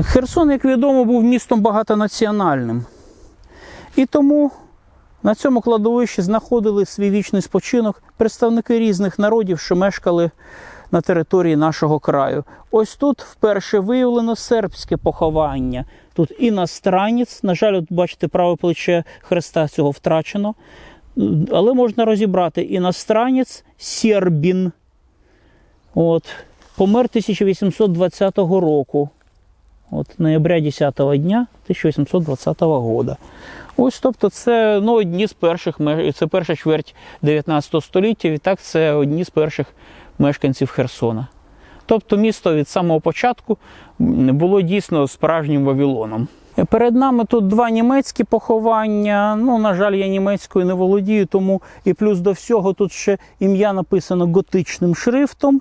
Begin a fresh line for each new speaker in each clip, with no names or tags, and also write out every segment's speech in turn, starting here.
Херсон, як відомо, був містом багатонаціональним. І тому на цьому кладовищі знаходили свій вічний спочинок представники різних народів, що мешкали на території нашого краю. Ось тут вперше виявлено сербське поховання. Тут іностранець, на жаль, от бачите, праве плече хреста цього втрачено. Але можна розібрати іностранець сербін. От. Помер 1820 року. От, ноября 10 го дня 1820 года. Ось, тобто, це ну, одні з перших це перша чверть 19 століття. Відтак, це одні з перших мешканців Херсона. Тобто місто від самого початку було дійсно справжнім Вавилоном. Перед нами тут два німецькі поховання. Ну, на жаль, я німецькою не володію, тому і плюс до всього тут ще ім'я написано готичним шрифтом.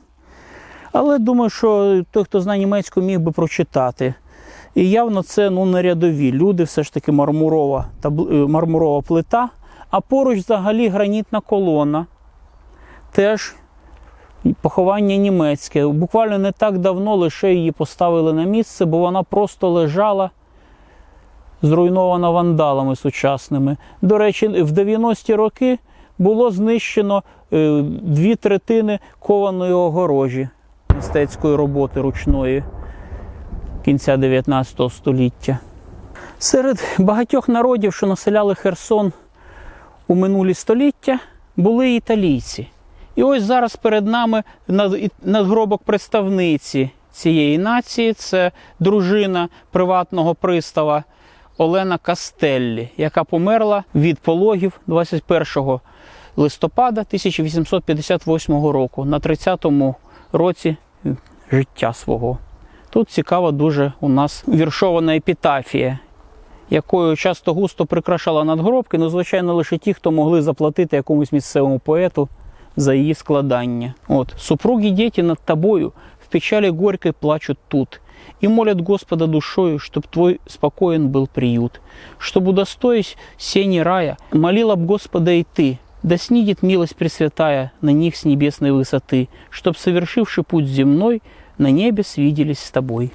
Але думаю, що той, хто знає німецьку, міг би прочитати. І явно це ну, не рядові люди, все ж таки мармурова, е, мармурова плита, а поруч взагалі гранітна колона. Теж поховання німецьке. Буквально не так давно лише її поставили на місце, бо вона просто лежала зруйнована вандалами сучасними. До речі, в 90-ті роки було знищено е, дві третини кованої огорожі мистецької роботи ручної кінця 19 століття. Серед багатьох народів, що населяли Херсон у минулі століття, були італійці. І ось зараз перед нами надгробок представниці цієї нації це дружина приватного пристава Олена Кастеллі, яка померла від пологів 21 листопада 1858 року на 30-му році життя свого. Тут цікава дуже у нас віршована епітафія, якою часто густо прикрашала надгробки, ну, звичайно, лише ті, хто могли заплатити якомусь місцевому поету за її складання. От супруги діти над тобою в печалі горькой плачут тут и молят Господа душою, чтоб твой спокоен был приют, чтоб удостоясь сени рая, молила б Господа и ты, да снидет милость Пресвятая на них с небесной высоты, чтоб, совершивший путь земной, на небе свиделись с тобой.